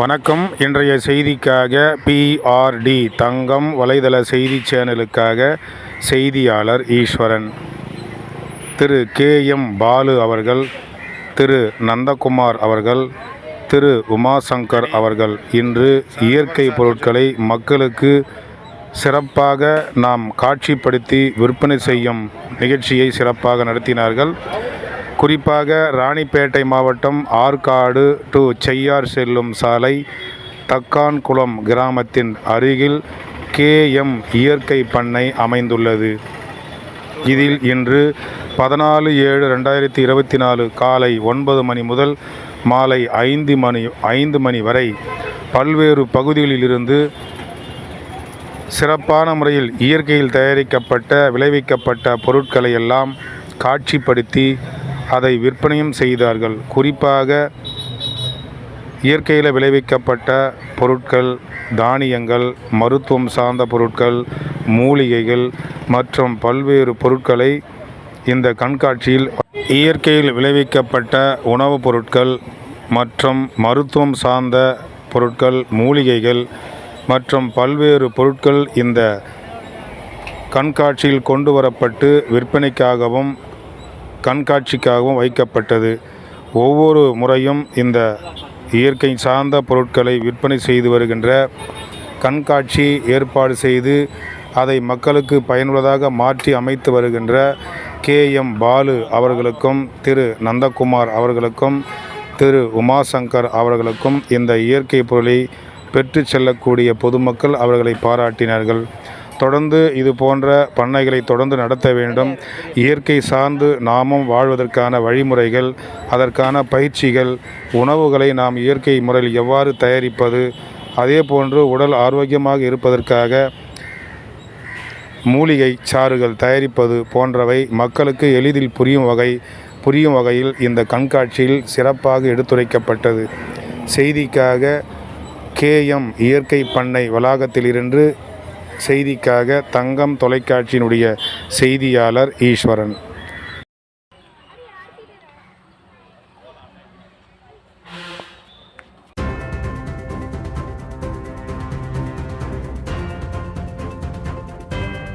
வணக்கம். இன்றைய செய்திக்காக பிஆர்டி தங்கம் வலைதள செய்தி சேனலுக்காக செய்தியாளர் ஈஸ்வரன். திரு கே எம் பாலு அவர்கள் திரு நந்தகுமார் அவர்கள் திரு உமாசங்கர் அவர்கள். இன்று இயற்கை பொருட்களை மக்களுக்கு சிறப்பாக நாம் காட்சிப்படுத்தி விற்பனை செய்யும் நிகழ்ச்சியை சிறப்பாக நடத்தினார்கள். குறிப்பாக ராணிப்பேட்டை மாவட்டம் ஆற்காடு டு செய்யார் செல்லும் சாலை தக்கான்குளம் கிராமத்தின் அருகில் கேஎம் இயற்கை பண்ணை அமைந்துள்ளது. இதில் இன்று பதினாலு ஏழு ரெண்டாயிரத்தி இருபத்தி நாலு காலை ஒன்பது மணி முதல் மாலை ஐந்து மணி ஐந்து மணி வரை பல்வேறு பகுதிகளிலிருந்து சிறப்பான முறையில் இயற்கையில் தயாரிக்கப்பட்ட விளைவிக்கப்பட்ட பொருட்களை எல்லாம் காட்சிப்படுத்தி அதை விற்பனையும் செய்தார்கள். குறிப்பாக இயற்கையில் விளைவிக்கப்பட்ட பொருட்கள் தானியங்கள் மருத்துவம் சார்ந்த பொருட்கள் மூலிகைகள் மற்றும் பல்வேறு பொருட்களை இந்த கண்காட்சியில் இயற்கையில் விளைவிக்கப்பட்ட உணவுப் பொருட்கள் மற்றும் மருத்துவம் சார்ந்த பொருட்கள் மூலிகைகள் மற்றும் பல்வேறு பொருட்கள் இந்த கண்காட்சியில் கொண்டு வரப்பட்டு விற்பனைக்காகவும் கண்காட்சிக்காகவும் வைக்கப்பட்டது. ஒவ்வொரு முறையும் இந்த இயற்கை சார்ந்த பொருட்களை விற்பனை செய்து வருகின்ற கண்காட்சி ஏற்பாடு செய்து அதை மக்களுக்கு பயனுள்ளதாக மாற்றி அமைத்து வருகின்ற கே எம் பாலு அவர்களுக்கும் திரு நந்தகுமார் அவர்களுக்கும் திரு உமாசங்கர் அவர்களுக்கும் இந்த இயற்கை பொருளை பெற்று செல்லக்கூடிய பொதுமக்கள் அவர்களை பாராட்டினார்கள். தொடர்ந்து இது போன்ற பண்ணைகளை தொடர்ந்து நடத்த வேண்டும். இயற்கை சார்ந்து நாமும் வாழ்வதற்கான வழிமுறைகள் அதற்கான பயிற்சிகள் உணவுகளை நாம் இயற்கை முறையில் எவ்வாறு தயாரிப்பது அதே போன்று உடல் ஆரோக்கியமாக இருப்பதற்காக மூலிகை சாறுகள் தயாரிப்பது போன்றவை மக்களுக்கு எளிதில் புரியும் வகை புரியும் வகையில் இந்த கண்காட்சியில் சிறப்பாக எடுத்துரைக்கப்பட்டது. செய்திக்காக கேஎம் இயற்கை பண்ணை வளாகத்திலிருந்து செய்திக்காக தங்கம் தொலைக்காட்சியினுடைய செய்தியாளர் ஈஸ்வரன்.